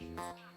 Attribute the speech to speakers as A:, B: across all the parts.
A: Thank you.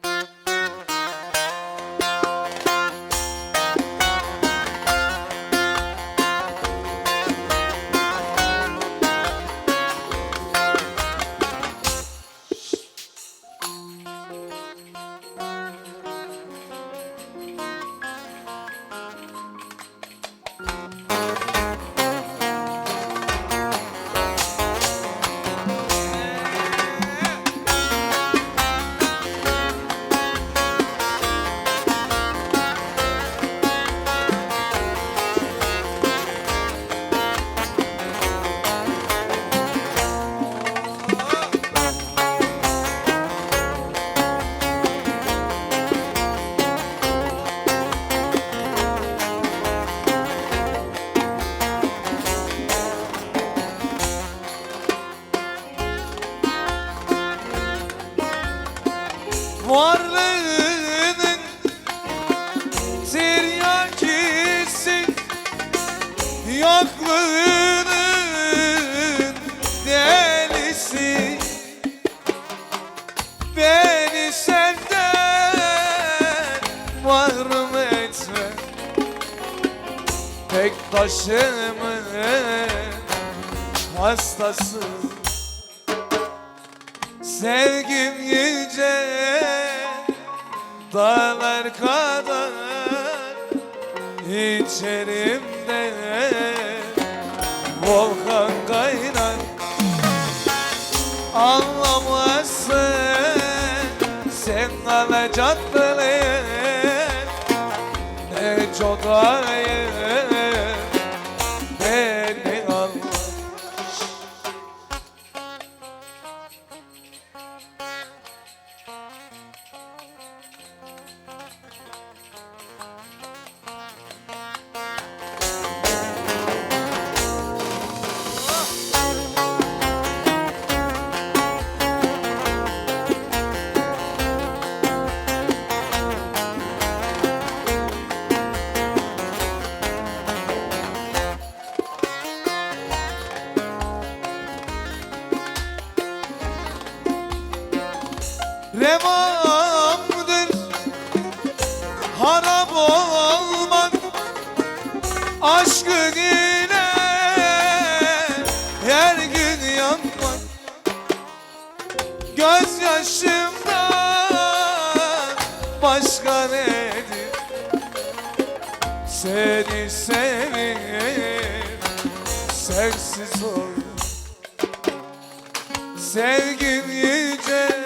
A: Varlığının tiryakisi Yokluğunun delisi. Beni senden mahrum etme Tek başımın hastası Sevgim yüce dağlar kadar içerimde. Volkan kaynar Anlamazsın. Sen alacaklığın ne çok ayır Revamdır. Harap olmak Aşkı ile her gün yanmak. Gözyaşımdan başka nedir? Seni sevip sensiz oldum Sevgim yüce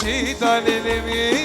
A: şidan elimi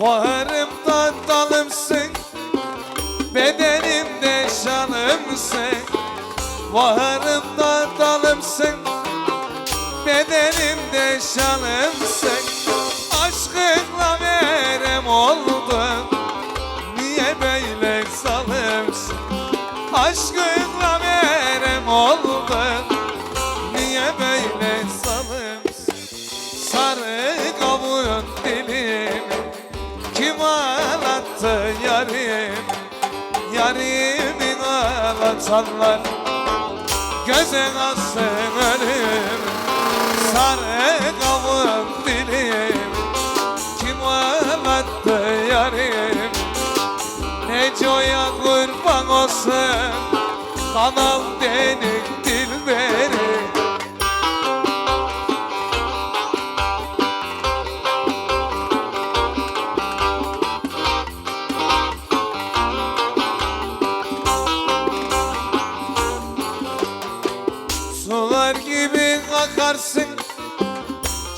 A: Varımda dalımsın Bedenimde şanımsın Varımda dalımsın Bedenimde şanımsın Aşkınla verem oldun. Niye böyle zalımsın Aşkınla verem oldun. Niye böyle zalımsın Sarı kavun dilim Kim ağlattı yarim Yarimi ağlatanlar. Göze alsın ölüm Kare kavun dilim Kim evetti yarim? Necoya kurban olsun Kanal deniz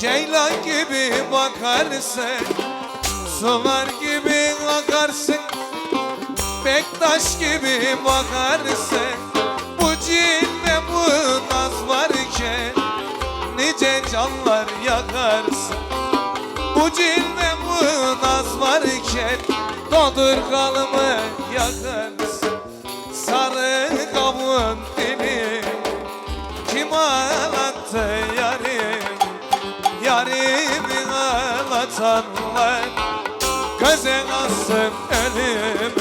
A: Ceylan gibi bakarsın Sular gibi akarsın Bektaş gibi bakarsın. Bu cilve bu naz varken Nice canlar yakarsın. Bu cilve bu naz varken Dodur kalımı yakarsın canlar Göze kalsın ölüm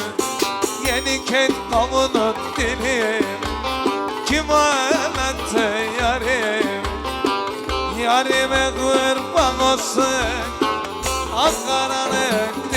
A: Yeni kent kavunun dilim. Kim anlattı yarim? Yarime kurban olsun. Ankara'nın